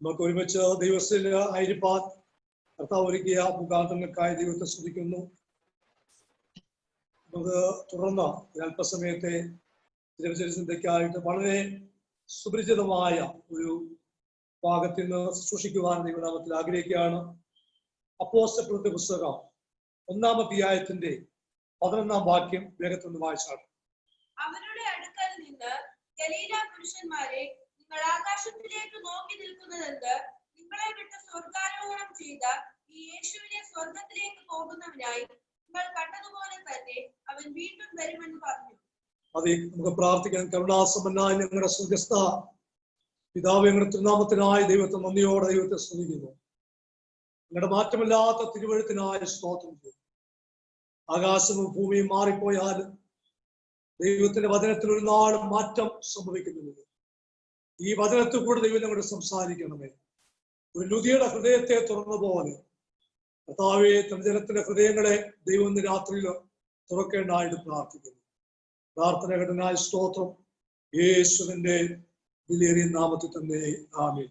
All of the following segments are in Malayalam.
നമുക്ക് ഒരുമിച്ച് ദൈവത്തിൽ കർത്താവ് ഒരുക്കിയ മുഖാന്തങ്ങൾക്കായി ദൈവത്തെ ശ്രദ്ധിക്കുന്നു നമുക്ക് തുടർന്ന് അല്പസമയത്തെ ദിനചര്യ ചിന്തയ്ക്കായിട്ട് വളരെ സുപരിചിതമായ ഒരു ഭാഗത്തിൽ നിന്ന് ശുശ്രൂഷിക്കുവാൻ ദൈവനാമത്തിൽ ആഗ്രഹിക്കുകയാണ്. അപ്പോസ്റ്റപ്രവൃത്തി പുസ്തകം ഒന്നാം അധ്യായത്തിന്റെ പതിനൊന്നാം വാക്യം വേഗത്തിൽ നിന്ന് വായിച്ചാണ് അവരുടെ അടുക്കൽ നിന്ന് ഗലീല പുരുഷന്മാരെ ആകാശത്തിലേക്ക് നോക്കി നിൽക്കുന്നതെന്ത്? നിങ്ങളെ വിട്ട് സ്വർഗാരോഹണം ചെയ്ത ഈ യേശുവിനെ സ്വർഗത്തിലേക്ക് പോകുന്നവനായി നിങ്ങൾ കണ്ടതുപോലെ തന്നെ അവൻ വീണ്ടും വരുമെന്ന് പറഞ്ഞു. അതെ നമുക്ക് പ്രാർത്ഥിക്കാൻ കരുണാസമ്പന്നായ ഞങ്ങളുടെ സുഖസ്ഥ പിതാവ് ഞങ്ങളുടെ തിരുനാമത്തിനായി ദൈവത്തെ നന്ദിയോടെ ദൈവത്തെ സ്തുതിക്കുന്നു. ഞങ്ങളുടെ മാറ്റമില്ലാത്ത തിരുവഴുത്തിനായ സ്തോത്രം ആകാശവും ഭൂമിയും മാറിപ്പോയാലും ദൈവത്തിന്റെ വചനത്തിൽ ഒരു നാളും മാറ്റം സംഭവിക്കുന്നില്ല ഈ വചനത്തിൽ കൂടെ ദൈവം ഞങ്ങളുടെ സംസാരിക്കണമേ. ഒരു ലുതിയുടെ ഹൃദയത്തെ തുറന്ന പോലെ. കർത്താവെ ജനത്തിന്റെ ഹൃദയങ്ങളെ ദൈവം ഇന്ന് രാത്രിയിൽ തുറക്കേണ്ടതായിട്ട് പ്രാർത്ഥിക്കുന്നു. പ്രാർത്ഥന ഘടനായ സ്തോത്രം യേശുവിന്റെ വിലയേറിയ നാമത്തിൽ തന്നെ. ആമേൻ.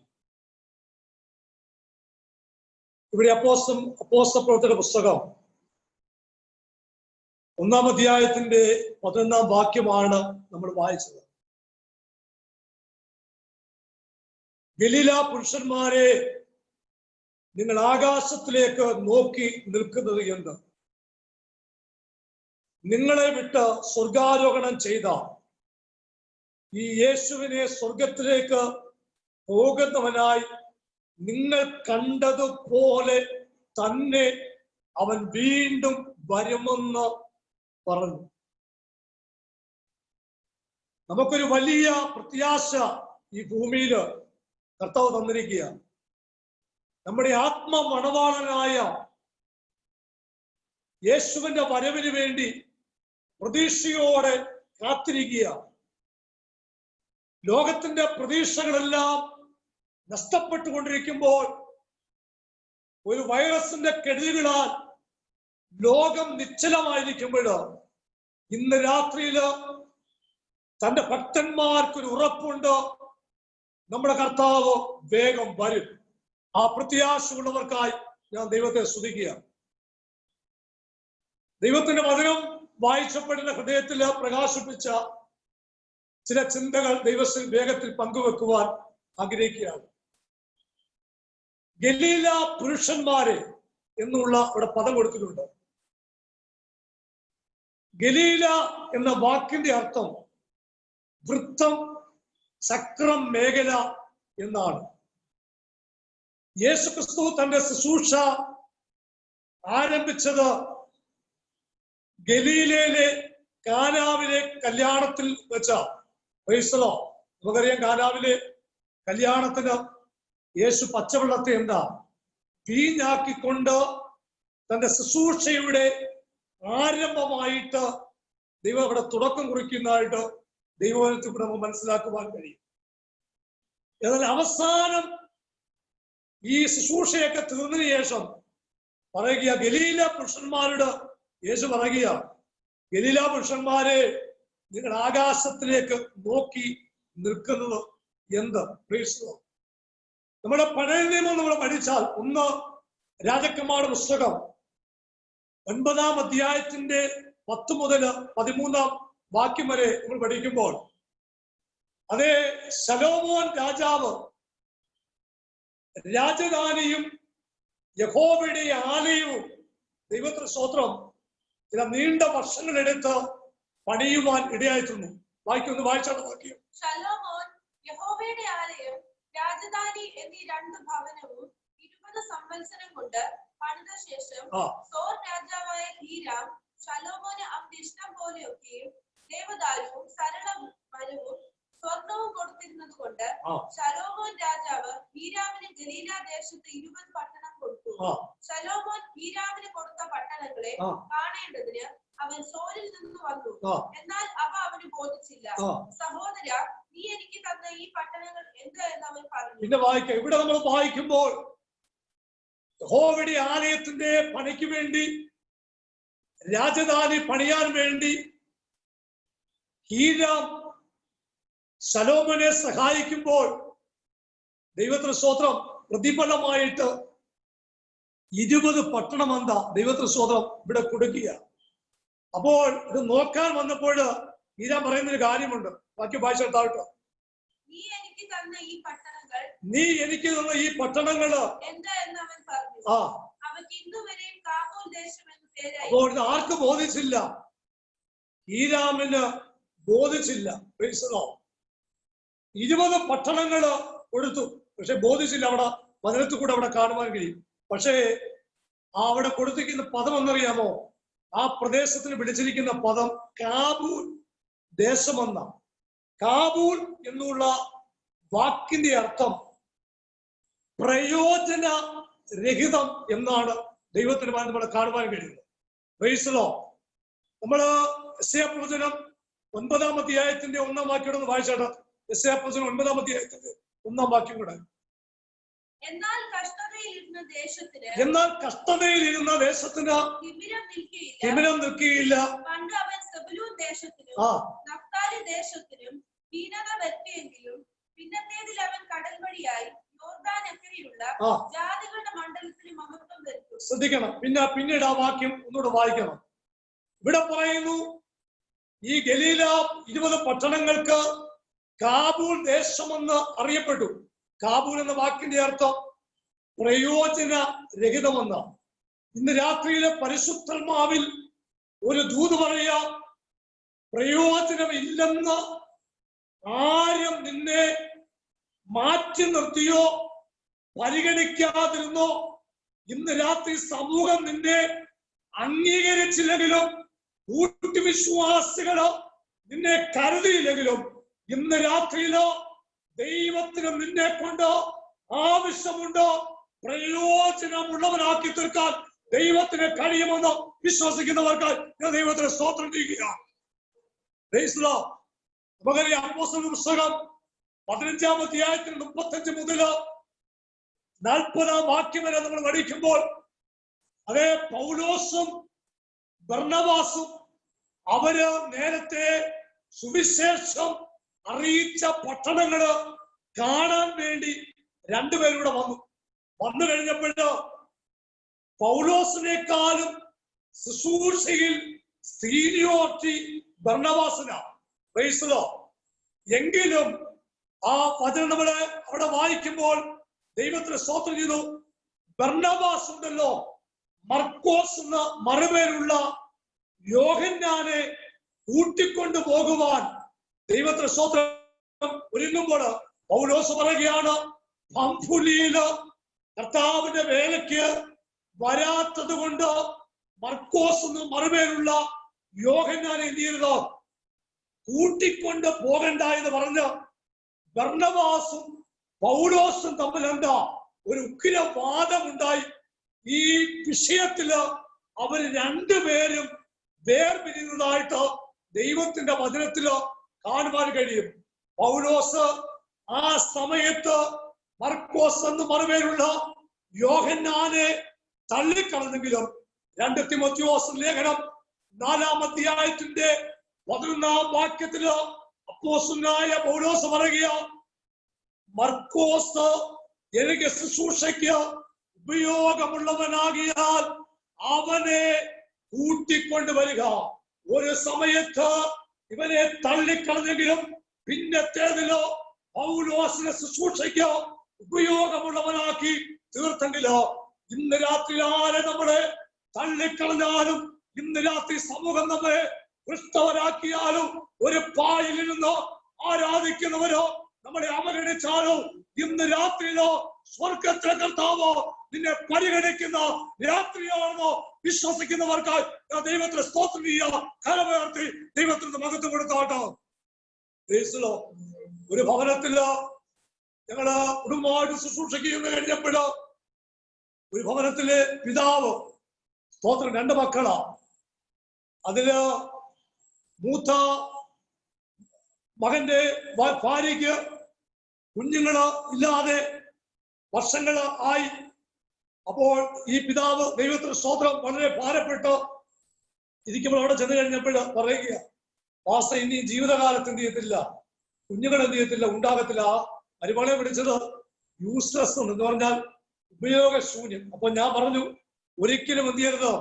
ഇവിടെ അപ്പോസം അപ്പോസ്ത പ്രവർത്തന പുസ്തകം. ഒന്നാം അധ്യായത്തിന്റെ പതിനൊന്നാം വാക്യമാണ് നമ്മൾ വായിച്ചത്. ഗലീല പുരുഷന്മാരെ നിങ്ങൾ ആകാശത്തിലേക്ക് നോക്കി നിൽക്കുന്നത് എന്ത്? നിങ്ങളെ വിട്ട് സ്വർഗാരോഹണം ചെയ്ത ഈ യേശുവിനെ സ്വർഗത്തിലേക്ക് പോകുന്നവനായി നിങ്ങൾ കണ്ടതുപോലെ തന്നെ അവൻ വീണ്ടും വരുമെന്ന് പറഞ്ഞു. നമുക്കൊരു വലിയ പ്രത്യാശ ഈ ഭൂമിയിൽ കർത്താവ് തന്നിരിക്കുക നമ്മുടെ ആത്മ മണവാളനായ യേശുവിന്റെ വരവിന് വേണ്ടി പ്രതീക്ഷയോടെ കാത്തിരിക്കുക ലോകത്തിന്റെ പ്രതീക്ഷകളെല്ലാം നഷ്ടപ്പെട്ടുകൊണ്ടിരിക്കുമ്പോൾ ഒരു വൈറസിന്റെ കെടുതികളാൽ ലോകം നിശ്ചലമായിരിക്കുമ്പോൾ ഇന്ന് രാത്രിയിൽ തന്റെ ഭക്തന്മാർക്കൊരു ഉറപ്പുണ്ട്? നമ്മുടെ കർത്താവ് വേഗം വരും. ആ പ്രത്യാശയുള്ളവർക്കായി ഞാൻ ദൈവത്തെ സ്തുതിക്കുക ദൈവത്തിന്റെ വചനം വായിച്ചപ്പെടുന്ന ഹൃദയത്തിൽ പ്രകാശിപ്പിച്ച ചില ചിന്തകൾ ദൈവത്തിൽ വേഗത്തിൽ പങ്കുവെക്കുവാൻ ആഗ്രഹിക്കുകയാണ്. ഗലീല പുരുഷന്മാരെ എന്നുള്ള ഇവിടെ പദം കൊടുത്തിട്ടുണ്ട്. ഗലീല എന്ന വാക്കിന്റെ അർത്ഥം വൃത്തം ചക്രം മേഖല എന്നാണ്. യേശുക്രിസ്തു തന്റെ ശുശ്രൂഷ ആരംഭിച്ചത് ഗലീലയിലെ കാനാവിലെ കല്യാണത്തിൽ വെച്ച. വൈസലോ നമുക്കറിയാം കാനാവിലെ കല്യാണത്തിന് യേശു പച്ചവെള്ളത്തെ എന്താ? വീഞ്ഞാക്കിക്കൊണ്ട് തന്റെ ശുശ്രൂഷയുടെ ആരംഭമായിട്ട് ദൈവം അവിടെ തുടക്കം കുറിക്കുന്നതായിട്ട് ദൈവവനത്തിൽ കൂടെ നമുക്ക് മനസ്സിലാക്കുവാൻ കഴിയും. എന്നാൽ അവസാനം ഈ ശുശ്രൂഷയൊക്കെ തീർന്നതിന് ശേഷം പറയുക ഗലീല പുരുഷന്മാരുടെ യേശു പറയുക ഗലീല പുരുഷന്മാരെ നിങ്ങൾ ആകാശത്തിലേക്ക് നോക്കി നിൽക്കുന്നത് എന്ത്? നമ്മുടെ പഴയ നിയമം നമ്മൾ പഠിച്ചാൽ ഒന്ന് രാജക്കന്മാരുടെ പുസ്തകം ഒൻപതാം അധ്യായത്തിന്റെ പത്ത് മുതൽ പതിമൂന്നാം വാക്യം വരെ നമ്മൾ പഠിക്കുമ്പോൾ അതേ ശലോമോൻ രാജാവ് രാജധാനിയും യഹോബയുടെ ആലയവും ദൈവത്തിന് സ്തോത്രം ചില നീണ്ട വർഷങ്ങളെടുത്ത് പണിയുവാൻ ഇടയായിട്ടുണ്ട്. ഒന്ന് വായിച്ചാണ് വാക്യം യഹോവയുടെ ആലയം രാജധാനി എന്നീ രണ്ട് ഭവനവും ഇരുപത് സംവത്സരം കൊണ്ട് പണിത ശേഷം സോർ രാജാവായ ഹീരാം ശലോമോന് അവന്റെ ഇഷ്ടം പോലെയൊക്കെയും ദേവദാരുവും സരള മരവും സ്വർണവും കൊടുത്തിരുന്നത് കൊണ്ട് ശലോമോൻ രാജാവ് ഹീരാമിന് ഗലീല ദേശത്ത് ഇരുപത് പട്ടണം കൊടുത്തു. ശലോമോൻ ഹീരാമിന് കൊടുത്ത പട്ടണങ്ങളെ കാണേണ്ടതിന് അവൻ സോരിൽ നിന്ന് വന്നു. എന്നാൽ അവ അവന് ബോധിച്ചില്ല. സഹോദര നീ എനിക്ക് തന്ന ഈ പട്ടണങ്ങൾ എന്ത് എന്ന് അവൻ പറഞ്ഞു. പിന്നെ വായിക്കാം ഇവിടെ നമ്മൾ വായിക്കുമ്പോൾ യഹോവയുടെ ആലയത്തിന്റെ പണിക്ക് വേണ്ടി രാജധാനി പണിയാൻ വേണ്ടി ഹീരാം സലോമനെ സഹായിക്കുമ്പോൾ ദൈവത്തിന് സ്തോത്രം. പ്രതിഫലമായിട്ട് ഇരുപത് പട്ടണം എന്താ? ദൈവത്തിന് സ്തോത്രം ഇവിടെ കൊടുക്കുക. അപ്പോൾ ഇത് നോക്കാൻ വന്നപ്പോൾ ഹീരാം പറയുന്ന ഒരു കാര്യമുണ്ട്. ബാക്കി ഭാഷ താഴ്ട്ടോ നീ എനിക്ക് തന്ന ഈ പട്ടണങ്ങൾ നീ എനിക്ക് തന്ന ഈ പട്ടണങ്ങൾ ആ. അപ്പോൾ ഇത് ആർക്ക് ബോധിച്ചില്ല. ഈരാമിന് ബോധിച്ചില്ല. ഇരുപത് പട്ടണങ്ങൾ കൊടുത്തു. പക്ഷെ ബോധിച്ചില്ല അവിടെ പതിനെട്ട് കൂടെ അവിടെ കാണുവാൻ കഴിയും. പക്ഷേ ആ അവിടെ കൊടുത്തിരിക്കുന്ന പദം എന്നറിയാമോ? ആ പ്രദേശത്തിന് വിളിച്ചിരിക്കുന്ന പദം കാബൂൽ ദേശമെന്ന. കാബൂൽ എന്നുള്ള വാക്കിന്റെ അർത്ഥം പ്രയോജന രഹിതം എന്നാണ് ദൈവത്തിന് നമ്മൾ കാണുവാൻ കഴിയുന്നത്. വയസ്സിലോ നമ്മൾ പ്രവചനം ഒൻപതാം അധ്യായത്തിന്റെ ഒന്നാം വാക്യം ഒന്ന് വായിച്ചാട്ടാ എസ് എ അപ്പോസിന് ഒൻപതാം അധ്യായത്തിന്റെ ഒന്നാം വാക്യം കൂടെ. എന്നാൽ കഷ്ടതയിൽ ഇരുന്ന ദേശത്തിന് തിമിരം നിൽക്കുകയില്ല പണ്ട് അവൻ സെബുലൂൻ ദേശത്തിനും നഫ്താലി ദേശത്തിനും ഹീനത വരുത്തിയെങ്കിലും പിന്നത്തേതിൽ അവൻ കടൽ വഴിയായി ശ്രദ്ധിക്കണം. പിന്നെ പിന്നീട് ആ വാക്യം ഒന്നുകൂടെ വായിക്കണം. ഇവിടെ പറയുന്നു ഈ ഗലീല ഇരുപത് പട്ടണങ്ങൾക്ക് കാബൂൾ ദേശമെന്ന് അറിയപ്പെട്ടു. കാബൂൾ എന്ന വാക്കിന്റെ അർത്ഥം പ്രയോജന രഹിതമെന്ന് ഇന്ന് രാത്രിയിലെ പരിശുദ്ധർമാവിൽ ഒരു ദൂത് പറയ പ്രയോജനമില്ലെന്ന് ആരും നിന്നെ മാറ്റി നിർത്തിയോ പരിഗണിക്കാതിരുന്നോ. ഇന്ന് രാത്രി സമൂഹം നിന്നെ അംഗീകരിച്ചില്ലെങ്കിലും കൂട്ടുവിശ്വാസികളോ നിന്നെ കരുതിയില്ലെങ്കിലും ഇന്ന് രാത്രിയിലോ ദൈവത്തിന് നിന്നെ കൊണ്ട് ആവശ്യമുണ്ടോ പ്രയോജനമുള്ളവനാക്കി തീർക്കാൻ ദൈവത്തിന് കഴിയുമെന്ന് വിശ്വസിക്കുന്നവർക്ക് ഞാൻ ദൈവത്തിന് സ്തോത്രം ചെയ്യുകയാണ്. പുസ്തകം പതിനഞ്ചാം അധ്യായത്തിന് മുപ്പത്തഞ്ച് മുതൽ നാൽപ്പതാം വാക്യം വരെ നമ്മൾ പഠിക്കുമ്പോൾ അതേ പൗലോസും ബർണവാസും അവർ നേരത്തെ സുവിശേഷം അറിയിച്ച പട്ടണങ്ങൾ കാണാൻ വേണ്ടി രണ്ടുപേരൂടെ വന്നു. വന്നു കഴിഞ്ഞപ്പോഴ് പൗലോസിനേക്കാളും ശുശ്രൂഷയിൽ സീനിയോറിറ്റി ഭരണവാസന. പ്രൈസലോ. എങ്കിലും ആ വചനം നമ്മൾ അവിടെ വായിക്കുമ്പോൾ ദൈവത്തിന് സ്തോത്രം ചെയ്തു. ബർണബാസ് ഉണ്ടല്ലോ മർക്കോസ് എന്ന മറുപേരുള്ള യോഹന്നാനെ കൂട്ടിക്കൊണ്ടു പോകുവാൻ ദൈവത്തിന് സ്വത്രം ഒരുങ്ങുമ്പോൾ പൗലോസ് പറയുകയാണ് കർത്താവിന്റെ വേലയ്ക്ക് വരാത്തത് കൊണ്ട് മർക്കോസ് എന്ന് മറുപേരുള്ള യോഹന്നാനെ എന്ത് ചെയ്തത് കൂട്ടിക്കൊണ്ട് പോകണ്ട എന്ന് പറഞ്ഞ് ഭർണവാസും പൗലോസും തമ്മിൽ എന്താ ഒരു ഉഗ്രവാദമുണ്ടായി ഈ വിഷയത്തിൽ അവർ രണ്ടുപേരും വേർപിരിഞ്ഞതായിട്ട് ദൈവത്തിന്റെ വചനത്തിൽ കാണുവാൻ കഴിയും. പൗലോസ് ആ സമയത്ത് മർക്കോസ് എന്ന് മറുപേരുള്ള യോഹന്നാനെ തള്ളിക്കളഞ്ഞെങ്കിലും രണ്ട് തിമത്യോസ് ലേഖനം നാലാം അധ്യായത്തിന്റെ പതിനൊന്നാം വാക്യത്തിൽ അപ്പോസുനായ പൗലോസ് പറയുക മർക്കോസ് എനിക്ക് ശുശ്രൂഷയ്ക്ക് ഉപയോഗമുള്ളവനാകിയാൽ അവനെ കൂട്ടിക്കൊണ്ട് വരിക. ഒരു സമയത്ത് ഇവനെ തള്ളിക്കളഞ്ഞെങ്കിലും പിന്നത്തേതിലോ പൗലോസിനെ ശുശ്രൂഷയ്ക്ക് ഉപയോഗമുള്ളവനാക്കി തീർത്തെങ്കിലോ ഇന്ന് രാത്രി ആരെ നമ്മളെ തള്ളിക്കളഞ്ഞാലും ഇന്ന് രാത്രി സമൂഹം നമ്മളെ ക്രിസ്തവരാക്കിയാലും ഒരു പായിൽ നിന്ന് ആരാധിക്കുന്നവരോ നമ്മളെ അവഗണിച്ചാലോ ഇന്ന് രാത്രിയിലോ സ്വർഗത്തിലെ കർത്താവോ നിന്നെ പരിഗണിക്കുന്ന രാത്രിയാണെന്നോ വിശ്വസിക്കുന്നവർക്ക് ദൈവത്തിന് സ്തോത്രം ചെയ്യുക. കരമുയർത്തി ദൈവത്തിന് മഹത്വം കൊടുത്താട്ടോ. ഒരു ഭവനത്തിൽ ഞങ്ങൾ കുടുംബമായിട്ട് ശുശ്രൂഷിക്കുന്ന കഴിഞ്ഞപ്പോഴ് ഒരു ഭവനത്തിലെ പിതാവ് സ്തോത്രം രണ്ട് മക്കളാ. അതിൽ മൂത്ത മകന്റെ ഭാര്യയ്ക്ക് കുഞ്ഞുങ്ങൾ ഇല്ലാതെ വർഷങ്ങൾ ആയി. അപ്പോൾ ഈ പിതാവ് ദൈവത്തിന് സ്തോത്രം വളരെ ഭാരപ്പെട്ട്. ഇരിക്കുമ്പോൾ അവിടെ ചെന്ന് കഴിഞ്ഞപ്പോൾ പറയുക വാസ ഇനി ജീവിതകാലത്ത് എന്ത് ചെയ്യത്തില്ല? കുഞ്ഞുങ്ങൾ എന്ത് ചെയ്യത്തില്ല? ഉണ്ടാകത്തില്ല. അരിമളെ വിളിച്ചത് യൂസ്ലെസ് എന്ന് പറഞ്ഞാൽ ഉപയോഗശൂന്യം. അപ്പൊ ഞാൻ പറഞ്ഞു ഒരിക്കലും എന്ത് ചെയ്യരുത്.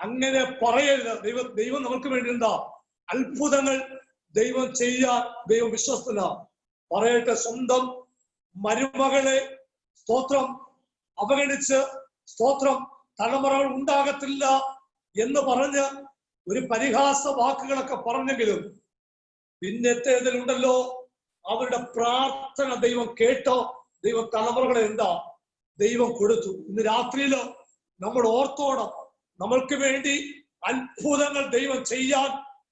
അങ്ങനെ പറയരുത്. ദൈവം ദൈവം നമുക്ക് വേണ്ടി എന്താ? അത്ഭുതങ്ങൾ ദൈവം ചെയ്യാൻ ദൈവം വിശ്വസ്തന പറയട്ടെ സ്വന്തം മരുമകളെ സ്തോത്രം. അവഗണിച്ച് സ്തോത്രം. തലമുറകൾ ഉണ്ടാകത്തില്ല എന്ന് പറഞ്ഞ് ഒരു പരിഹാസ വാക്കുകളൊക്കെ പറഞ്ഞെങ്കിലും പിന്നത്തേതിലുണ്ടല്ലോ. അവരുടെ പ്രാർത്ഥന ദൈവം കേട്ടോ. ദൈവം തലമുറകളെ എന്താ? ദൈവം കൊടുത്തു. ഇന്ന് രാത്രിയിൽ നമ്മൾ ഓർത്തോണം. നമ്മൾക്ക് വേണ്ടി അത്ഭുതങ്ങൾ ദൈവം ചെയ്യാൻ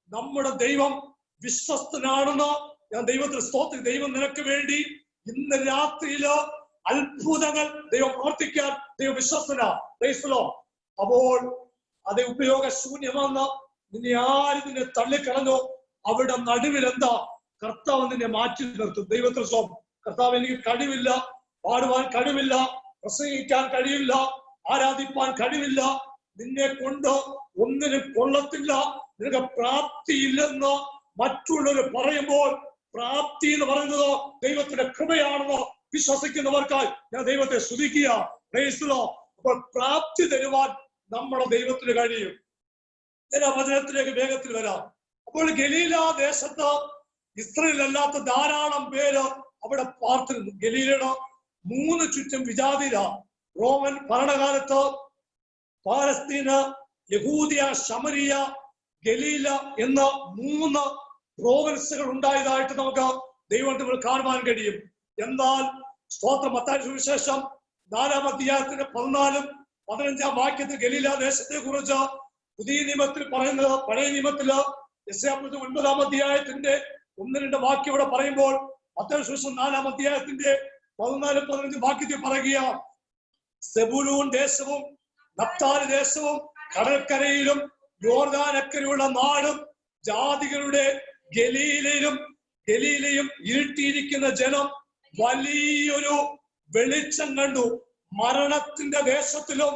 നമ്മുടെ ദൈവം വിശ്വസ്തനാണെന്ന് ഞാൻ ദൈവത്തിന് സ്തോത്രം. ദൈവം നിനക്ക് വേണ്ടി ഇന്ന് രാത്രിയിൽ അത്ഭുതങ്ങൾ ദൈവം പ്രവർത്തിക്കാൻ ദൈവം വിശ്വസന. അപ്പോൾ അത് ഉപയോഗശൂന്യമെന്ന് നിന്നെ ആര് നിന്നെ തള്ളിക്കളഞ്ഞോ അവിടെ നടുവിൽ എന്താ? കർത്താവ് നിന്നെ മാറ്റി നിർത്തും. ദൈവത്തിന് സ്വം കർത്താവ് എനിക്ക് കഴിവില്ല. പാടുവാൻ കഴിവില്ല. പ്രസംഗിക്കാൻ കഴിയില്ല ആരാധിപ്പാൻ കഴിവില്ല. നിന്നെ കൊണ്ട് ഒന്നിനും കൊള്ളത്തില്ല. നിനക്ക് പ്രാപ്തിയില്ലെന്ന് മറ്റുള്ളവർ പറയുമ്പോൾ പ്രാപ്തി എന്ന് പറയുന്നത് ദൈവത്തിന്റെ കൃപയാണെന്ന് വിശ്വസിക്കുന്നവർക്കായി ഞാൻ ദൈവത്തെ സ്തുതിക്കുക. അപ്പോൾ പ്രാപ്തി തരുവാൻ നമ്മുടെ ദൈവത്തിന് കഴിയും. ഞാൻ വചനത്തിലേക്ക് വേഗത്തിൽ വരാം. അപ്പോൾ ഗലീല ദേശത്ത് ഇസ്രയേലല്ലാത്ത ധാരാളം പേര് അവിടെ പാർത്തിരുന്നു. ഗലീലയുടെ മൂന്ന് ചുറ്റും വിജാതിര. റോമൻ ഭരണകാലത്ത് പാലസ്തീന് യഹൂദിയ ശമരിയ ഗലീല എന്ന മൂന്ന് പ്രോവിൻസുകൾ ഉണ്ടായതായിട്ട് നമുക്ക് ദൈവത്തിൽ കാണുവാൻ കഴിയും. എന്നാൽ സ്തോത്രം മത്തായ സുവിശേഷം നാലാം അധ്യായത്തിന്റെ പതിനാലും പതിനഞ്ചാം വാക്യത്തിൽ ഗലീല ദേശത്തെ കുറിച്ച് പുതിയ നിയമത്തിൽ പറയുന്നത് പഴയ നിയമത്തിൽ ഒൻപതാം അധ്യായത്തിന്റെ ഒന്ന് രണ്ട് വാക്യം ഇവിടെ പറയുമ്പോൾ മത്തായ സുവിശേഷം നാലാം അധ്യായത്തിന്റെ പതിനാലും പതിനഞ്ചും വാക്യത്തിൽ പറയുക സെബുലൂൺ ദേശവും നപ്താലി ദേശവും കടൽക്കരയിലും യോർദാനക്കരയുള്ള നാടും ജാതികളുടെ ഗലീലയിലും ഗലീലയും ഇരുട്ടിയിരിക്കുന്ന ജനം വലിയൊരു വെളിച്ചം കണ്ടു. മരണത്തിന്റെ വേഷത്തിലും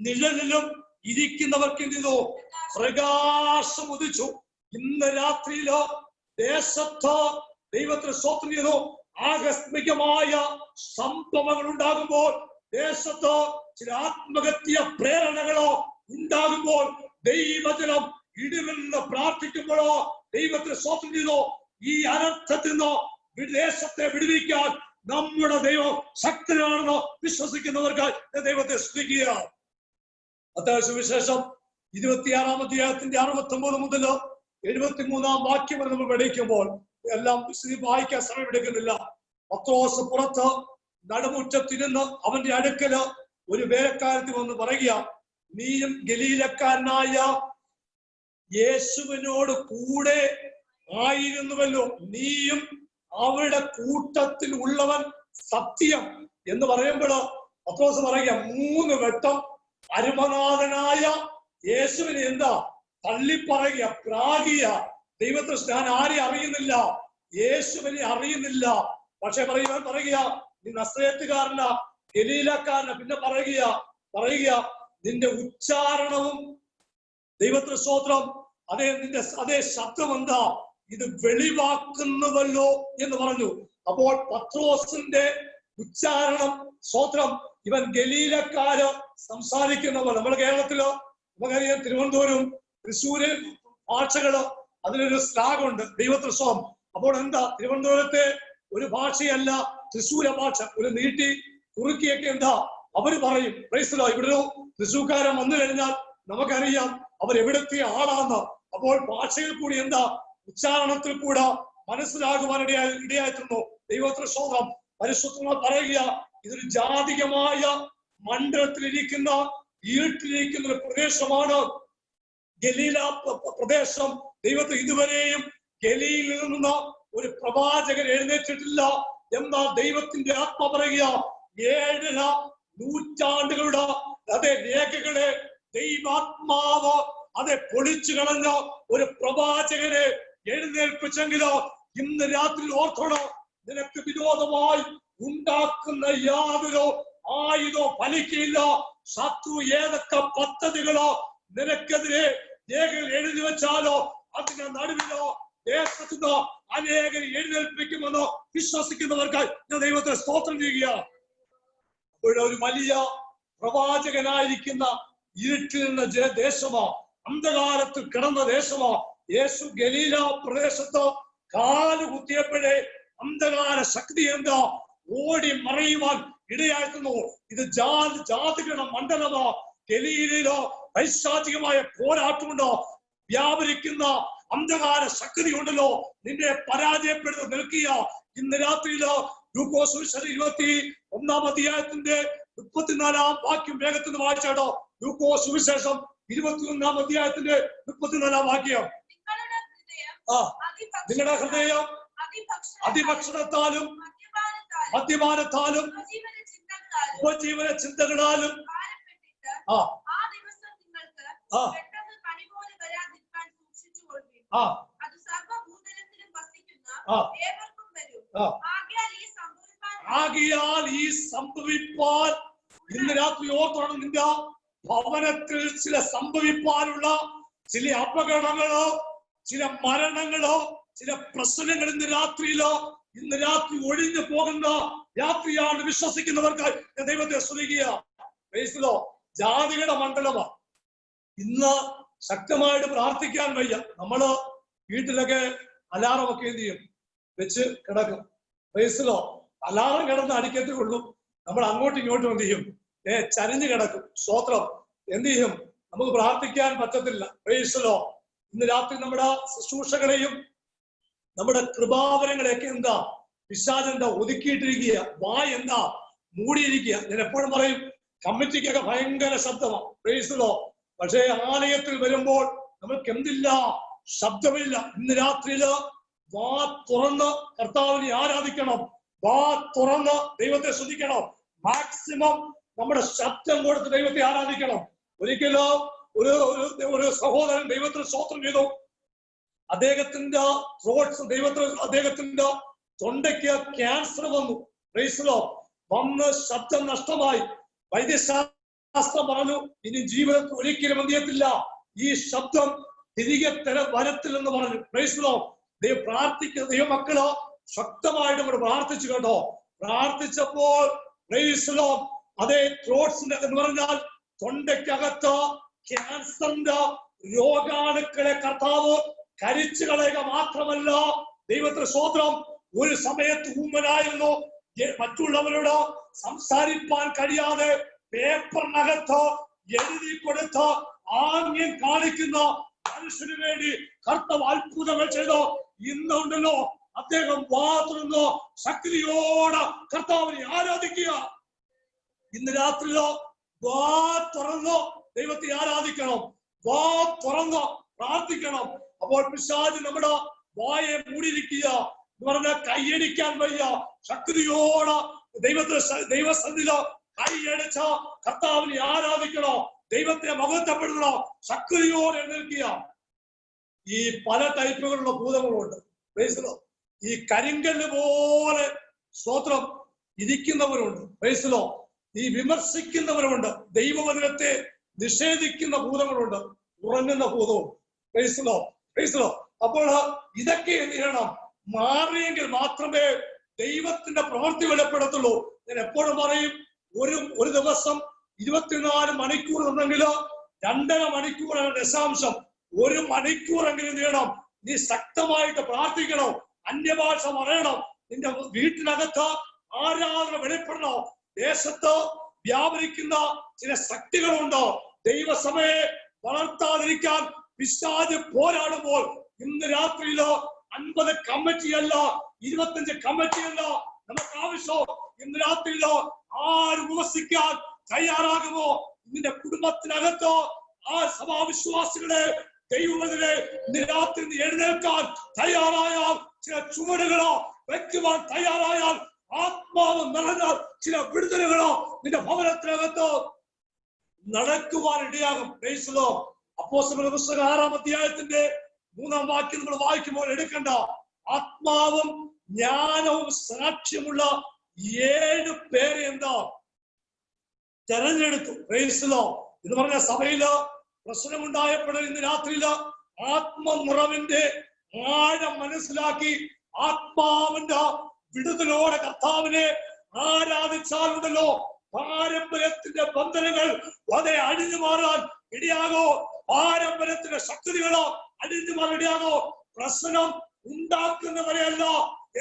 നിഴലിലും ഇരിക്കുന്നവർക്ക് എന്തോ പ്രകാശം ഉദിച്ചു. ഇന്ന് രാത്രിയിലോ ദേശത്തോ ദൈവത്തിന് സ്വപ്നം ചെയ്തോ. ആകസ്മികമായ സംഭവങ്ങൾ ഉണ്ടാകുമ്പോൾ ദേശത്തോ ചില ആത്മഹത്യ പ്രേരണകളോ ഉണ്ടാകുമ്പോൾ ദൈവജനം ഇടിവെന്ന് പ്രാർത്ഥിക്കുമ്പോഴോ ദൈവത്തെ സ്വപ്നം ചെയ്തോ ഈ അനർത്ഥത്തിൽ നിന്നോ വിദേശത്തെ വിടുവിക്കാൻ നമ്മുടെ ദൈവം ശക്തനാണെന്ന് വിശ്വസിക്കുന്നവർക്ക് ദൈവത്തെ സ്തുതിക്കുക അത്യാവശ്യ വിശേഷം ഇരുപത്തിയാറാം അധ്യായത്തിന്റെ അറുപത്തി ഒമ്പത് മുതൽ എഴുപത്തി മൂന്നാം വാക്യം വരെ നമ്മൾ പഠിക്കുമ്പോൾ എല്ലാം വായിക്കാൻ സമയമെടുക്കുന്നില്ല. പത്രോസ് പുറത്ത് നടുമുറ്റത്തിരുന്ന് അവന്റെ അടുക്കൽ ഒരു വേലക്കാരത്തിൽ വന്ന് പറയുക നീയും ഗലീലക്കാരനായ യേശുവിനോട് കൂടെ ആയിരുന്നുവല്ലോ നീയും അവരുടെ കൂട്ടത്തിൽ ഉള്ളവൻ സത്യം എന്ന് പറയുമ്പോൾ പത്രോസ് പറയുക മൂന്ന് വെട്ടം അരുമനാഥനായ യേശുവിനെ എന്താ? തള്ളിപ്പറയുക പ്രാഗിയ. ദൈവത്തെ ഞാൻ ആരെ അറിയുന്നില്ല? യേശുവിനെ അറിയുന്നില്ല. പക്ഷെ പറയുക പറയുക നീ നസ്രയത്തുകാരനാ ഗലീലക്കാരന. പിന്നെ പറയുക പറയുക നിന്റെ ഉച്ചാരണവും ദൈവത്തിന് സ്തോത്രം അതേ നിന്റെ അതേ ശബ്ദം എന്താ? ഇത് വെളിവാക്കുന്നുവല്ലോ എന്ന് പറഞ്ഞു. അപ്പോൾ പത്രോസിന്റെ ഉച്ചാരണം സ്തോത്രം ഇവൻ ഗലീലക്കാര് സംസാരിക്കുന്നവർ. നമ്മുടെ കേരളത്തിൽ നമുക്കറിയാം തിരുവനന്തപുരം തൃശ്ശൂര് ഭാഷകൾ അതിനൊരു സ്ലാഗുണ്ട് സ്വാം അപ്പോൾ എന്താ? തിരുവനന്തപുരത്തെ ഒരു ഭാഷയല്ല തൃശ്ശൂര ഭാഷ. ഒരു നീട്ടി കുറുക്കിയൊക്കെ എന്താ? അവർ പറയും ഇവിടെ ഒരു തൃശ്ശൂക്കാരൻ വന്നു കഴിഞ്ഞാൽ നമുക്കറിയാം അവർ എവിടത്തെ ആളാന്ന് അപ്പോൾ ഭാഷയിൽ കൂടി എന്താ? ഉച്ചാരണത്തിൽ കൂടെ മനസ്സിലാകുവാൻ ഇടയായി ഇടയായിത്തീർന്നു. ദൈവത്തിന് സ്വന്തം പരിശുദ്ധങ്ങൾ പറയുക ഇതൊരു ജാതികമായ മണ്ഡലത്തിലിരിക്കുന്ന ഈട്ടിലിരിക്കുന്ന ഒരു പ്രദേശമാണ്. ഗലീല പ്ര- പ്ര- പ്രദേശം. ദൈവത്തെ ഇതുവരെയും ഗലീലിൽ നിന്ന് ഒരു പ്രവാചകൻ എഴുന്നേറ്റിട്ടില്ല എന്നാൽ ദൈവത്തിന്റെ ആത്മ പറയുക ഏഴര നൂറ്റാണ്ടുകളുടെ അതേ രേഖകളെ ദൈവാത്മാവ് അതെ പൊളിച്ചു കളഞ്ഞ ഒരു പ്രവാചകനെ എഴുന്നേൽപ്പിച്ചെങ്കിലോ ഇന്ന് രാത്രി ഓർക്കണം? നിനക്ക് വിരോധമായി ഉണ്ടാക്കുന്ന യാതൊരു ആയുധോ ഫലിക്കില്ല. ശത്രു ഏതൊക്കെ പദ്ധതികളോ നിനക്കെതിരെ രേഖകൾ എഴുതി വെച്ചാലോ അതിന്റെ നടുവിലോ ദേശത്തുനിന്നോ അനേകരെ എഴുന്നേൽപ്പിക്കുമെന്നോ വിശ്വസിക്കുന്നവർക്കായി ഞാൻ ദൈവത്തെ സ്തോത്രം ചെയ്യുക അപ്പോൾ ഒരു വലിയ പ്രവാചകനായിരിക്കുന്ന ഇരുട്ടിൽ ജന ദേശമോ? അന്ധകാലത്ത് കിടന്ന ദേശമോ? യേശു ഗലീല പ്രദേശത്തോ? കാൽ കുത്തിയപ്പോഴേ അന്ധകാര ശക്തി എന്തോ ഓടി മറയുവാൻ ഇടയാക്കുന്നു. ഇത് ജാതി ജാതികളുടെ മണ്ഡലമോ? ഗലീലോ പൈശാചികമായ പോരാട്ടമുണ്ടോ? വ്യാപരിക്കുന്ന അന്ധകാര ശക്തി ഉണ്ടല്ലോ. നിന്നെ പരാജയപ്പെടുത്തി നിൽക്കുക. ഇന്ന് രാത്രിയിലോ ഗ്ലൂക്കോസ് ഇരുപത്തി ഒന്നാം അധ്യായത്തിന്റെ മുപ്പത്തിനാലാം വാക്യം വേഗത്തിൽ നിന്ന് ഗ്ലൂക്കോസ് സുവിശേഷം ഇരുപത്തിയൊന്നാം അധ്യായത്തിന്റെ മുപ്പത്തിനാലാം വാക്യം. ആ നിങ്ങളുടെ ഹൃദയം അതിഭക്ഷണത്താലും മദ്യപാനത്താലും ഉപജീവന ചിന്തകളാലും ആ. ആ ആ. ഈ സംഭവിപ്പാൻ ആകിയാൽ ഈ സംഭവിപ്പാൻ ഇന്ന് രാത്രി ഓർത്തോണം നിന്റെ ഭവനത്തിൽ ചില സംഭവിപ്പാനുള്ള ചില അപകടങ്ങളോ ചില മരണങ്ങളോ ചില പ്രശ്നങ്ങൾ ഇന്ന് രാത്രിയിലോ ഇന്ന് രാത്രി ഒഴിഞ്ഞു പോകുന്ന രാത്രിയാണ് വിശ്വസിക്കുന്നവർക്ക് ദൈവത്തെ സ്തുതിക്കുക. ജാതികളുടെ മണ്ഡലമാണ് ഇന്ന് ശക്തമായിട്ട് പ്രാർത്ഥിക്കാൻ വയ്യ. നമ്മൾ വീട്ടിലൊക്കെ അലാറം ഒക്കെ എന്ത് ചെയ്യും? വെച്ച് കിടക്കും. വയസ്സിലോ അലാറം കിടന്ന് അടിക്കത്തേ ഉള്ളൂ. നമ്മൾ അങ്ങോട്ടും ഇങ്ങോട്ടും എന്ത് ചെയ്യും? ഏ ചരിഞ്ഞു കിടക്കും. സ്വോത്രം എന്ത് ചെയ്യും? നമുക്ക് പ്രാർത്ഥിക്കാൻ പറ്റത്തില്ല. പ്രേസലോ ഇന്ന് രാത്രി നമ്മുടെ ശുശ്രൂഷകളെയും നമ്മുടെ കൃപാവരങ്ങളെയൊക്കെ എന്താ? പിശാചെന്താ ഒതുക്കിയിട്ടിരിക്കുക വായ എന്താ? മൂടിയിരിക്കുക ഞാൻ എപ്പോഴും പറയും കമ്മിറ്റിക്കൊക്കെ ഭയങ്കര ശബ്ദമാണ് പ്രേസലോ പക്ഷേ ആലയത്തിൽ വരുമ്പോൾ നമ്മൾക്ക് എന്തില്ല? ശബ്ദമില്ല. ഇന്ന് രാത്രിയിൽ വാ തുറന്ന് കർത്താവിനെ ആരാധിക്കണം. വാ തുറന്ന് ദൈവത്തെ ശ്രദ്ധിക്കണം മാക്സിമം നമ്മുടെ ശബ്ദം കൊടുത്ത് ദൈവത്തെ ആരാധിക്കണം. ഒരിക്കലോ ഒരു ഒരു- സഹോദരൻ ദൈവത്തിന് സ്തോത്രം ചെയ്തു. അദ്ദേഹത്തിന്റെ ത്രോട്ട്സ് ദൈവത്തിന് അദ്ദേഹത്തിന്റെ തൊണ്ടയ്ക്ക് ക്യാൻസർ വന്നു. റേസിലോ വന്ന് ശബ്ദം നഷ്ടമായി. വൈദ്യശാസ്ത്രം പറഞ്ഞു ഇനി ജീവിതത്തിൽ ഒരിക്കലും അന്തിയത്തില്ല ഈ ശബ്ദം തിരികെ തര വരത്തില്ലെന്ന് പറഞ്ഞു. പ്രൈസിലോ ദൈവം പ്രാർത്ഥിക്കുന്ന ദൈവമക്കൾ ശക്തമായിട്ട് ഇവിടെ പ്രാർത്ഥിച്ചു കേട്ടോ. പ്രാർത്ഥിച്ചപ്പോൾ പ്രൈസിലോ അതേ ത്രോട്ട്സിന്റെ എന്ന് പറഞ്ഞാൽ തൊണ്ടയ്ക്കകത്ത് ക്യാൻസറിന്റെ രോഗാണുക്കളെ കർത്താവ് കരിച്ചു കളയുക മാത്രമല്ല. ദൈവത്തിന് സ്വോത്രം ഒരു സമയത്ത് ഊമനായിരുന്നു. മറ്റുള്ളവരോട് സംസാരിപ്പാൻ കഴിയാതെ പേപ്പറിനകത്ത് എഴുതി കൊടുത്ത് ആംഗ്യം കാണിക്കുന്ന മനുഷ്യന് വേണ്ടി കർത്തവ് അത്ഭുതങ്ങൾ ചെയ്തു. ഇന്നുണ്ടല്ലോ അദ്ദേഹം വാ തുറന്ന് ശക്തിയോടെ കർത്താവിനെ ആരാധിക്കുക. ഇന്ന് രാത്രിയിലോ വാ തുറന്നോ. ദൈവത്തെ ആരാധിക്കണം. വാ തുറന്നോ. പ്രാർത്ഥിക്കണം. അപ്പോൾ പിശാജ് നമ്മുടെ വായെ മൂടിയിരിക്കുക. എന്ന് പറഞ്ഞാൽ കൈയടിക്കാൻ വയ്യ. ശക്തിയോടെ ദൈവത്തെ ദൈവസന്ധിത കൈയടിച്ച കർത്താവിനെ ആരാധിക്കണോ. ദൈവത്തെ മഹത്വപ്പെടുത്തണോ. ശക്തിയോടെ എഴുന്നേൽക്കുക. ഈ പല ടൈപ്പുകളുള്ള ഭൂതങ്ങളുണ്ട്. Praise ഈ കരിങ്കല്ല് പോലെ സ്തോത്രം ഇരിക്കുന്നവരുണ്ട്. Lord. ഈ വിമർശിക്കുന്നവരുമുണ്ട് ദൈവവചനത്തെ നിഷേധിക്കുന്ന ഭൂതങ്ങളുണ്ട്. ഉറങ്ങുന്ന ഭൂതവും. The Lord. അപ്പോൾ ഇതൊക്കെ എന്ത് ചെയ്യണം? മാറിയെങ്കിൽ മാത്രമേ ദൈവത്തിന്റെ പ്രവൃത്തി വെളിപ്പെടുത്തുള്ളൂ. ഞാൻ എപ്പോഴും പറയും ഒരു ഒരു ദിവസം ഇരുപത്തിനാല് മണിക്കൂർ ഉണ്ടെങ്കിൽ രണ്ടര മണിക്കൂറാണ് ദശാംശം. ഒരു മണിക്കൂറെങ്കിലും ചെയ്യണം? നീ ശക്തമായിട്ട് പ്രാർത്ഥിക്കണം. അന്യഭാഷ പറയണം. നിന്റെ വീട്ടിനകത്ത് ആരാധന വെളിപ്പെടണോ. ദേശത്ത് വ്യാപരിക്കുന്ന ചില ശക്തികളുണ്ട്? ദൈവസഭയെ വളർത്താതിരിക്കാൻ പിശാജ് പോരാടുമ്പോൾ ഇന്ന് രാത്രിയിലോ അൻപത് കമ്മിറ്റിയല്ല ഇരുപത്തഞ്ച് കമ്മിറ്റിയല്ല നമുക്ക് ആവശ്യം. ഇന്ന് രാത്രിയിലോ ആര് ഉപസിക്കാൻ തയ്യാറാകുമോ? നിന്റെ കുടുംബത്തിനകത്തോ ആ സഭാവിശ്വാസികളെ ദൈവങ്ങളെ രാത്രി എഴുന്നേൽക്കാൻ തയ്യാറായാൽ ചില ചുവടുകളോ വെക്കുവാൻ തയ്യാറായാൽ ആത്മാവ് നിറഞ്ഞാൽ ചില വിടുതലുകളോ നിന്റെ ഭവനത്തിനകത്തോ നടക്കുവാൻ ഇടയാകും പ്രൈസിലോ അപ്പോ പുസ്തകം ആറാം അധ്യായത്തിന്റെ മൂന്നാം വാക്യം നമ്മൾ വായിക്കുമ്പോൾ എടുക്കണ്ട. ആത്മാവും ജ്ഞാനവും സാക്ഷ്യമുള്ള ഏഴ് പേരെ എന്താ? തെരഞ്ഞെടുത്തു. പ്രൈസിലോ എന്ന് പറഞ്ഞ സഭയിൽ പ്രശ്നമുണ്ടായപ്പോൾ ഇന്ന് രാത്രിയിൽ ആത്മനിറവിന്റെ ആഴം മനസ്സിലാക്കി ആത്മാവിന്റെ വിടുതലോടെ കർത്താവിനെ ആരാധിച്ചാലുണ്ടല്ലോ. പാരമ്പര്യത്തിന്റെ ബന്ധനങ്ങൾ അതെ അഴിഞ്ഞു മാറാൻ ഇടയാകോ? പാരമ്പര്യത്തിന്റെ ശക്തികളോ അഴിഞ്ഞു മാറാൻ ഇടയാകോ? പ്രശ്നം ഉണ്ടാക്കുന്നവരെയല്ല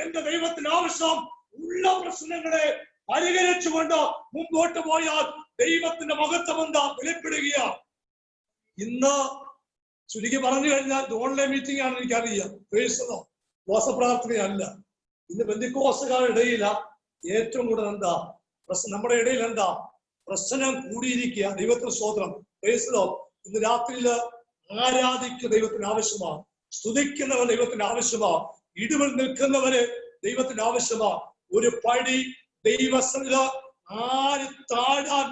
എന്റെ ദൈവത്തിന് ആവശ്യം. ഉള്ള പ്രശ്നങ്ങളെ പരിഹരിച്ചുകൊണ്ട് മുമ്പോട്ട് പോയാൽ ദൈവത്തിന്റെ മഹത്വം എന്താ വെളിപ്പെടുക ഇന്ന് ചുരുക്കി പറഞ്ഞു കഴിഞ്ഞാൽ ഓൺലൈൻ മീറ്റിംഗ് ആണ് എനിക്കറിയാം. പേഴ്സണോ ദോഷപ്രാർത്ഥനയല്ല ഇന്ന് ബന്ധുക്കോസുകാരുടെ ഏറ്റവും കൂടുതൽ എന്താ? നമ്മുടെ ഇടയിൽ എന്താ? പ്രശ്നം കൂടിയിരിക്കുക. ദൈവത്തിന് സ്തോത്രം. പ്രേസിലോ ഇന്ന് രാത്രിയിൽ ആരാധിക്കുക ദൈവത്തിന് ആവശ്യമാണ്. സ്തുതിക്കുന്നവർ ദൈവത്തിന് ആവശ്യമാണ്. ഇടിവിൽ നിൽക്കുന്നവര് ദൈവത്തിന് ആവശ്യമാണ്. ഒരു പടി ദൈവസ്ഥിൽ ആര് താഴാൻ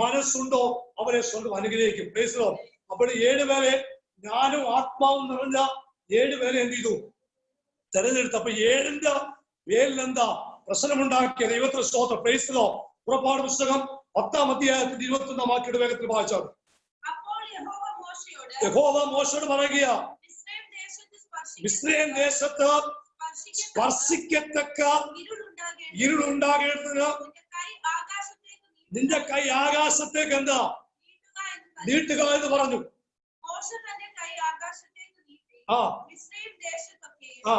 മനസ്സുണ്ടോ അവരെ സ്വന്തം അനുഗ്രഹിക്കും. പ്രേസിലോ അപ്പോൾ ഏഴ് പേരെ ഞാനും ആത്മാവും നിറഞ്ഞ ഏഴ് പേരെ എന്ത് ചെയ്തു? തെരഞ്ഞെടുത്തു. അപ്പൊ ഏഴിന്റെ എന്താ പ്രശ്നമുണ്ടാക്കിയ ദൈവത്തിന് സ്തോത്ര? പ്രേസ്തോ പുറപ്പാട് പുസ്തകം പത്താം അധ്യായത്തിന്റെ ഇരുപത്തി ഒന്നാം വാക്കിയുടെ വേഗത്തിൽ വായിച്ചാണ് യഹോവ മോശയോട് പറയുക മിസ്രയീം ദേശത്ത് സ്പർശിക്കത്തക്ക ഇരുളുണ്ടാകേണ്ടതിന് നിന്റെ കൈ ആകാശത്തേക്ക് എന്താ. നീട്ടുക എന്ന് പറഞ്ഞു. നീട്ടി ആ.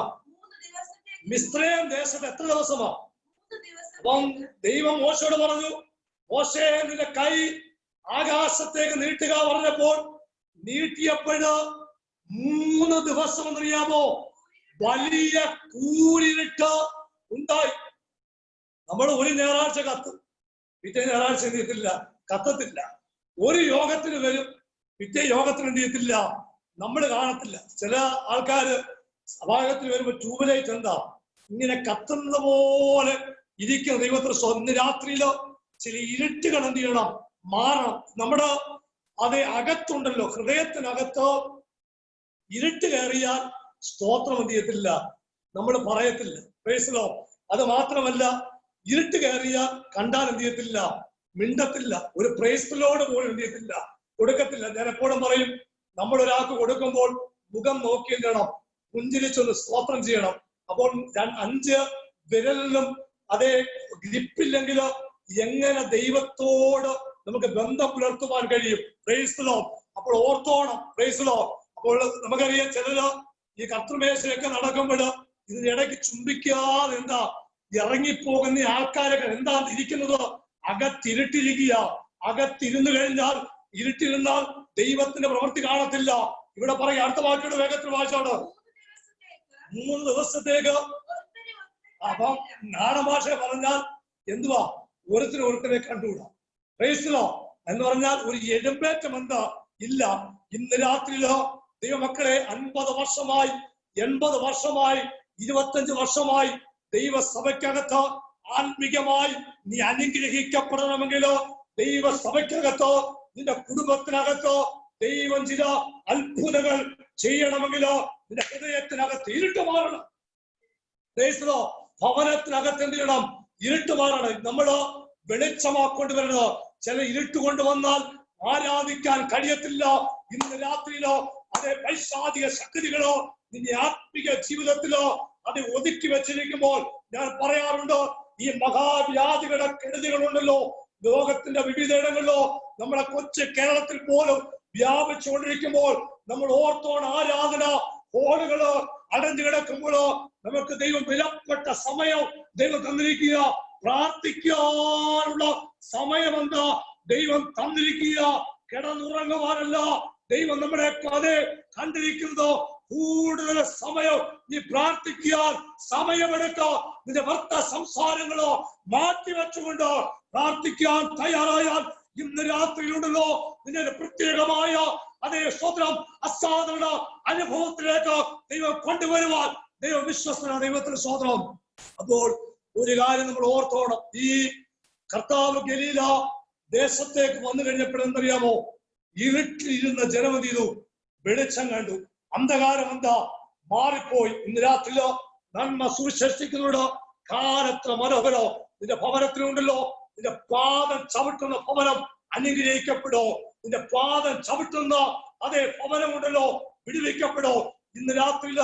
മിസ്രയീം മിസ്രൈം ദേശത്ത് എത്ര ദിവസമാ? അപ്പം ദൈവം മോശയോട് പറഞ്ഞു മോശേ നിന്റെ കൈ ആകാശത്തേക്ക് നീട്ടുക പറഞ്ഞപ്പോൾ നീട്ടിയപ്പോഴ് മൂന്ന് ദിവസം എന്നറിയാമോ വലിയ കൂരിട്ട് ഉണ്ടായി. നമ്മൾ ഒരു ഞായറാഴ്ച കത്തും. പിറ്റേ ഞായറാഴ്ച എന്ത് ചെയ്യത്തില്ല? കത്തത്തില്ല. ഒരു യോഗത്തിന് വരും. പിറ്റേ യോഗത്തിന് എന്ത് ചെയ്യത്തില്ല? നമ്മൾ കാണത്തില്ല. ചില ആൾക്കാര് സഭാഗത്തിൽ വരുമ്പോ ട്യൂബലൈറ്റ് എന്താ? ഇങ്ങനെ കത്തുന്നത് പോലെ ഇരിക്കുന്ന ദൈവത്തിന് സ്വ- ഇന്ന് രാത്രിയിലോ ചില ഇരുട്ടുകൾ എന്ത് ചെയ്യണം മാറണം. നമ്മുടെ അത് അകത്തുണ്ടല്ലോ ഹൃദയത്തിനകത്തോ ഇരുട്ട് കയറിയാൽ സ്തോത്രം എന്ത് ചെയ്യത്തില്ല? നമ്മൾ പറയത്തില്ല. പ്രേസലോ അത് മാത്രമല്ല ഇരുട്ട് കയറിയാൽ കണ്ടാൽ എന്ത് ചെയ്യത്തില്ല? മിണ്ടത്തില്ല. ഒരു പ്രേസലോട് പോലും എന്ത് ചെയ്യത്തില്ല. കൊടുക്കത്തില്ല. ഞാൻ എപ്പോഴും പറയും നമ്മൾ ഒരാൾക്ക് കൊടുക്കുമ്പോൾ മുഖം നോക്കി എന്ത് ചെയ്യണം? പുഞ്ചിരിച്ചൊന്ന് സ്തോത്രം ചെയ്യണം. അപ്പോൾ അഞ്ച് വിരലിലും അതേ ഗ്രിപ്പില്ലെങ്കിലോ എങ്ങനെ ദൈവത്തോട് നമുക്ക് ബന്ധം പുലർത്തുവാൻ കഴിയും? പ്രൈസ്ലോ അപ്പോൾ ഓർത്തോണം. പ്രൈസ്ലോ അപ്പോൾ നമുക്കറിയാം ചിലര് ഈ കർത്തൃമേശയൊക്കെ നടക്കുമ്പോൾ ഇതിനിടയ്ക്ക് ചുംബിക്കാതെ എന്താ ഇറങ്ങിപ്പോകുന്ന ആൾക്കാരൊക്കെ എന്താ ഇരിക്കുന്നത്? അകത്തിരുട്ടിരിക്കുക അകത്തിരുന്നു കഴിഞ്ഞാൽ ഇരുട്ടിരുന്നാൽ ദൈവത്തിന്റെ പ്രവൃത്തി കാണത്തില്ല. ഇവിടെ പറയാം അടുത്ത വാക്കിയുടെ വേഗത്തിൽ വായിച്ചാണ് മൂന്ന് ദിവസത്തേക്ക് അപ്പം. നാടഭാഷ പറഞ്ഞാൽ എന്തുവാ? ഒരുത്തിന് ഒരുത്തനെ കണ്ടുകൂടാ. പ്രൈസിലോ എന്ന് പറഞ്ഞാൽ ഒരു എഴുമ്പേറ്റം എന്താ? ഇല്ല. ഇന്ന് രാത്രിയിലോ ദൈവമക്കളെ അൻപത് വർഷമായി എൺപത് വർഷമായി ഇരുപത്തഞ്ച് വർഷമായി ദൈവസഭയ്ക്കകത്ത് ആത്മീകമായി നീ അനുഗ്രഹിക്കപ്പെടണമെങ്കിലോ ദൈവസഭയ്ക്കകത്തോ നിന്റെ കുടുംബത്തിനകത്തോ ദൈവം ചില അത്ഭുതങ്ങൾ ചെയ്യണമെങ്കിലോ നിന്റെ ഹൃദയത്തിനകത്ത് ഇരുട്ട് മാറണം. ഭവനത്തിനകത്ത് എന്ത് ചെയ്യണം ഇരുട്ട് മാറണം. നമ്മൾ വെളിച്ചമാക്കൊണ്ട് വരണോ? ചില ഇരുട്ട് കൊണ്ടുവന്നാൽ ആരാധിക്കാൻ കഴിയത്തില്ല. ഇന്ന് രാത്രിയിലോ അതേ പൈശാധിക ശക്തികളോ നിന്റെ ആത്മീക ജീവിതത്തിലോ അത് ഒതുക്കി വെച്ചിരിക്കുമ്പോൾ ഞാൻ പറയാറുണ്ട് ഈ മഹാവ്യാധികളുടെ കെടുതികളുണ്ടല്ലോ. ലോകത്തിന്റെ വിവിധ ഇടങ്ങളിലോ നമ്മുടെ കൊച്ചു കേരളത്തിൽ പോലും വ്യാപിച്ചുകൊണ്ടിരിക്കുമ്പോൾ നമ്മൾ ഓർത്തോൺ ആരാധന ഹോളുകൾ അടഞ്ഞു കിടക്കുമ്പോഴോ നമുക്ക് ദൈവം വിലപ്പെട്ട സമയം ദൈവം തന്നിരിക്കുക. പ്രാർത്ഥിക്കാനുള്ള സമയം എന്താ ദൈവം തന്നിരിക്കുക. കിടന്നുറങ്ങുവാനല്ല. ദൈവം നമ്മുടെ കഥ കണ്ടിരിക്കുന്നത് കൂടുതൽ സമയം നീ പ്രാർത്ഥിക്കാൻ സമയമെടുക്ക. നിന്റെ ഭർത്ത സംസാരങ്ങളോ മാറ്റി വെച്ചുകൊണ്ടോ പ്രാർത്ഥിക്കാൻ തയ്യാറായാൽ ഇന്ന് രാത്രിയിലുണ്ടല്ലോ. നിന്റെ പ്രത്യേകമായ അതേ സ്വത്രം അസാധാരണ അനുഭവത്തിലേക്ക് ദൈവം കൊണ്ടുവരുവാൻ ദൈവം വിശ്വസന ദൈവത്തിന് സ്വതന്ത്രം അപ്പോൾ ഒരു കാര്യം നമ്മൾ ഓർത്തോണം. ഈ കർത്താവ് ഗലീല ദേശത്തേക്ക് വന്നു കഴിഞ്ഞപ്പോൾ എന്തറിയാമോ? ഇരുട്ടിലിരുന്ന ജനം ചെയ്തു? വെളിച്ചം കണ്ടു. അന്ധകാരം എന്താ? മാറിപ്പോയി. ഇന്ന് രാത്രിയിലോ നന്മ സുവിശേഷിക്കുന്നവരോ കാലത്ര മനോഹരോ. നിന്റെ ഭവനത്തിലുണ്ടല്ലോ. നിന്റെ പാദം ചവിട്ടുന്ന ഭവനം അനുഗ്രഹിക്കപ്പെടോ. നിന്റെ പാദം ചവിട്ടുന്ന അതേ ഭവനമുണ്ടല്ലോ വിടുവിക്കപ്പെടോ. ഇന്ന് രാത്രിയിൽ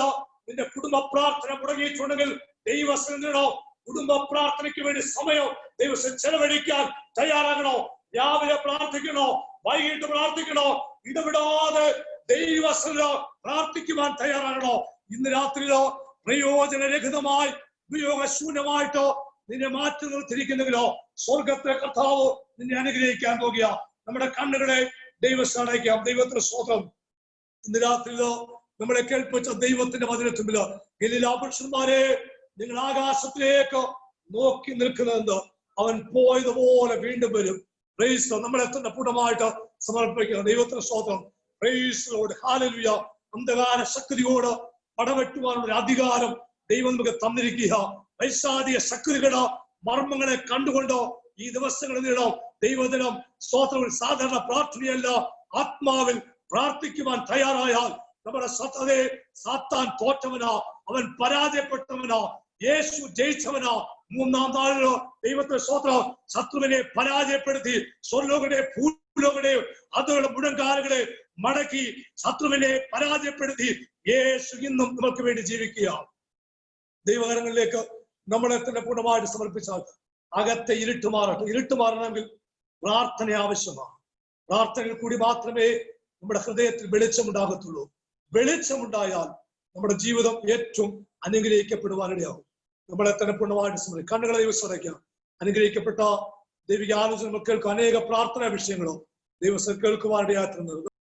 നിന്റെ കുടുംബ പ്രാർത്ഥന മുടങ്ങിയിട്ടുണ്ടെങ്കിൽ ദൈവസന്നിധിയിടോ കുടുംബ പ്രാർത്ഥനയ്ക്ക് വേണ്ടി സമയം ദൈവസം ചെലവഴിക്കാൻ തയ്യാറാകണോ? രാവിലെ പ്രാർത്ഥിക്കണോ? വൈകിട്ട് പ്രാർത്ഥിക്കണോ? ഇടപെടാതെ ദൈവസന്നിധിയിലോ പ്രാർത്ഥിക്കുവാൻ തയ്യാറാകണോ? ഇന്ന് രാത്രിയിലോ പ്രയോജനരഹിതമായി ഉപയോഗശൂന്യമായിട്ടോ നിന്നെ മാറ്റി നിർത്തിയിരിക്കുന്നെങ്കിലോ സ്വർഗത്തിലെ കർത്താവ് നിന്നെ അനുഗ്രഹിക്കാൻ പോകുക. നമ്മുടെ കണ്ണുകളെ ദൈവസ്ഥാനയ്ക്കാം ദൈവത്തിന് സ്വോത്രം ഇന്ന് രാത്രിയിലോ നമ്മളെ കേൾപ്പിച്ച ദൈവത്തിന്റെ മതിലെത്തുമ്പിൽ ഗലീലാപുരുഷന്മാരെ നിങ്ങൾ ആകാശത്തിലേക്ക് നോക്കി നിൽക്കുന്നതെന്ന് അവൻ പോയതുപോലെ വീണ്ടും വരും. പ്രൈസ് നമ്മളെ തന്നെ പൂർണമായിട്ട് സമർപ്പിക്കുക. ദൈവത്തിന് സ്വോത്രം പ്രൈസിലോട് ഹാലലുയ അന്ധകാര ശക്തിയോട് പടവെട്ടുവാനുള്ള അധികാരം ദൈവം നമുക്ക് തന്നിരിക്കുക. പൈശാദിക ശക്തികളോ മർമ്മങ്ങളെ കണ്ടുകൊണ്ടോ ഈ ദിവസങ്ങളിലിടോ ദൈവദിനം സ്തോത്രങ്ങൾ സാധാരണ പ്രാർത്ഥനയല്ല ആത്മാവിൽ പ്രാർത്ഥിക്കുവാൻ തയ്യാറായാൽ നമ്മുടെ സത്തതയെ സാത്താൻ തോറ്റവനോ അവൻ പരാജയപ്പെട്ടവനോ യേശു ജയിച്ചവനോ മൂന്നാം നാളിലോ ദൈവത്തെ സ്വത്രം ശത്രുവിനെ പരാജയപ്പെടുത്തി സ്വർലോകനെ ഭൂലോകനെ അതുകളുടെ മുടങ്കാലുകളെ മടക്കി ശത്രുവിനെ പരാജയപ്പെടുത്തി യേശു ഇന്നും നമുക്ക് വേണ്ടി ജീവിക്കുക ദൈവകരങ്ങളിലേക്ക് നമ്മളെ തന്നെ പൂർണമായിട്ട് സമർപ്പിച്ചാൽ അകത്തെ ഇരുട്ട് മാറട്ടെ. ഇരുട്ട് മാറണമെങ്കിൽ പ്രാർത്ഥന ആവശ്യമാണ്. പ്രാർത്ഥനയിൽ കൂടി മാത്രമേ നമ്മുടെ ഹൃദയത്തിൽ വെളിച്ചമുണ്ടാകത്തുള്ളൂ വെളിച്ചമുണ്ടായാൽ നമ്മുടെ ജീവിതം ഏറ്റവും അനുഗ്രഹിക്കപ്പെടുവാനിടയാവും നമ്മളെ തന്നെ പൂർണമായിട്ട് സമർപ്പിക്കും കണ്ണുകളെ ദിവസം അനുഗ്രഹിക്കപ്പെട്ട ദൈവിക ആലോചന കേൾക്കും അനേക പ്രാർത്ഥനാ വിഷയങ്ങളും ദൈവം കേൾക്കുവാനിടയാത്തുന്നത്